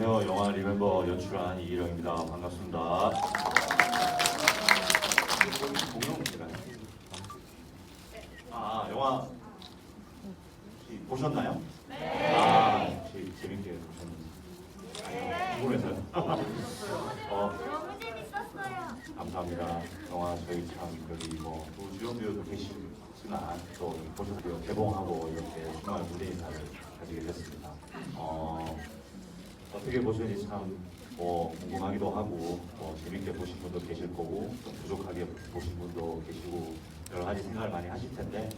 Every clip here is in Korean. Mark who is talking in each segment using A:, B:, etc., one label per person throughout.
A: 안녕하세요. 영화 리멤버 연출한 이기령입니다. 반갑습니다. 아, 영화 보셨나요? 네. 아, 제, 재밌게 보셨는지. 궁금해서요. 어,
B: 너무 재밌었어요.
A: 감사합니다. 영화 저희 참 여기 뭐, 주연 배우도 계시지만 또 보셔서 개봉하고 이렇게 정말 무대 인사를 가지게 됐습니다. 어, 어떻게 보셨는지 참뭐 궁금하기도 하고 뭐 재밌게 보신 분도 계실 거고 또 부족하게 보신 분도 계시고 여러 가지 생각을 많이 하실 텐데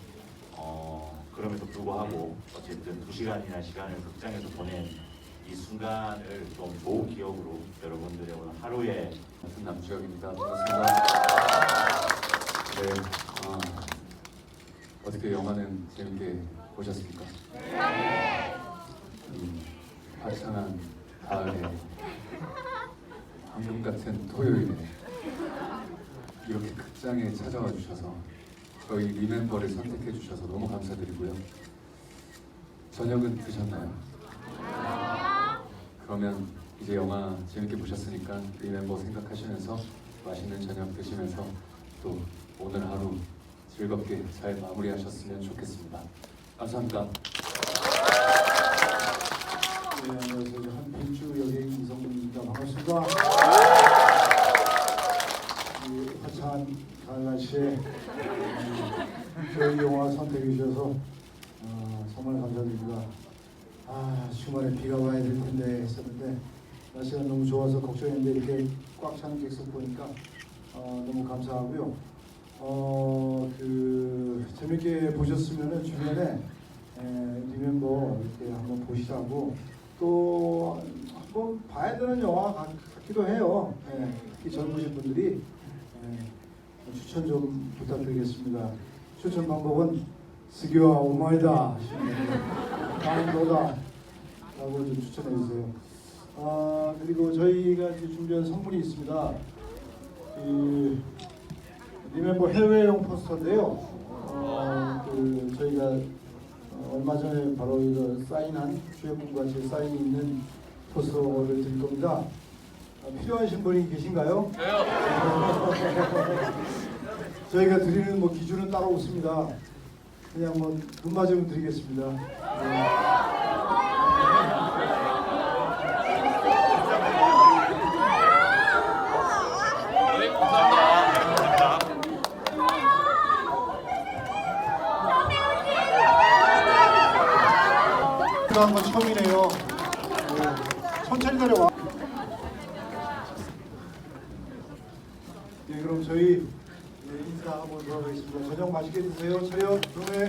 A: 어 그럼에도 불구하고 어쨌든 두 시간이나 시간을 극장에서 보낸 이 순간을 좀 좋은 기억으로 여러분들의 오늘 하루에
C: 남주혁입니다. 반갑습니다. 네, 아, 어떻게 영화는 재밌게 보셨습니까? 이 화창한 가을에 방금 같은 토요일에 이렇게 극장에 찾아와 주셔서 저희 리멤버를 선택해 주셔서 너무 감사드리고요. 저녁은 드셨나요? 그러면 이제 영화 재밌게 보셨으니까 리멤버 생각하시면서 맛있는 저녁 드시면서 또 오늘 하루 즐겁게 잘 마무리하셨으면 좋겠습니다. 감사합니다.
D: 화창한 가을 날씨에 음, 저희 영화 선택해 주셔서 어, 정말 감사드립니다. 아 주말에 비가 와야 될 텐데 했었는데 날씨가 너무 좋아서 걱정했는데 이렇게 꽉 차는 객석 보니까 어, 너무 감사하고요. 어 그 재밌게 보셨으면은 주변에 에, 리멤버 이렇게 한번 보시라고 또 한번 봐야 되는 영화 같- 같기도 해요. 예, 특히 젊으신 분들이 예, 추천 좀 부탁드리겠습니다. 추천 방법은 스기와 오마이다 마인도다 라고 좀 추천해 주세요. 아 그리고 저희가 이제 준비한 선물이 있습니다. 그 리멤버 해외용 포스터인데요. 어, 그 저희가 어, 얼마 전에 바로 이거 사인한 주연분과 제 사인이 있는 포스터를 드릴 겁니다. 어, 필요하신 분이 계신가요? 저희가 드리는 뭐 기준은 따로 없습니다. 그냥 뭐눈 맞으면 드리겠습니다. 네.
E: 네.
D: 그런 건 처음이네요. 네. 천천히 내려와. 네, 그럼 저희 네, 인사하고 돌아가겠습니다. 저녁 맛있게 드세요. 저녁, 동해